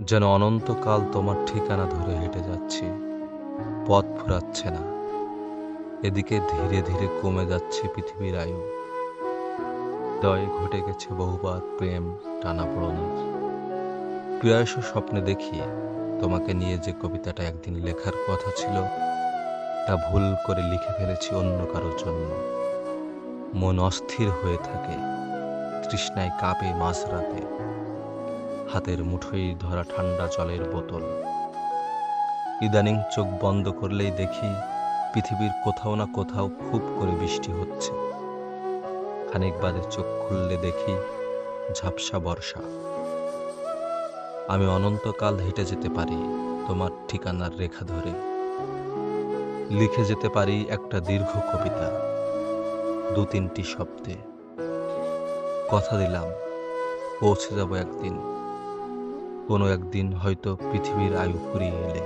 যেন অনন্তকাল তোমার ঠিকানা ধরে হেঁটে যাচ্ছি। পথ ফুরাচ্ছে না। এদিকে ধীরে ধীরে কমে যাচ্ছে পৃথিবীর আয়ু। হৃদয়ে ঘটে গেছে বহুবার প্রেম টানাপোড়নের প্রায়শ স্বপ্নে দেখি তোমাকে নিয়ে যে কবিতাটা একদিন লেখার কথা ছিল, তা ভুল করে লিখে ফেলেছি অন্য কারোর জন্য। মন অস্থির হয়ে থাকে, তৃষ্ণায় কাঁপে মাঝরাতে। হাতের মুঠোয় ধরা ঠান্ডা জলের বোতল। ইদানিং চোখ বন্ধ করলেই দেখি পৃথিবীর কোথাও না কোথাও খুব করে বৃষ্টি হচ্ছে। খানিক বাদে চোখ খুললে দেখি ঝাপসা বর্ষা। আমি অনন্তকাল হেঁটে যেতে পারি তোমার ঠিকানার রেখা ধরে। লিখে যেতে পারি একটা দীর্ঘ কবিতা, দু তিনটি শব্দে। কথা দিলাম, পৌঁছে যাব একদিন। কোনো একদিন হয়তো পৃথিবীর আয়ু ফুরিয়ে এলে।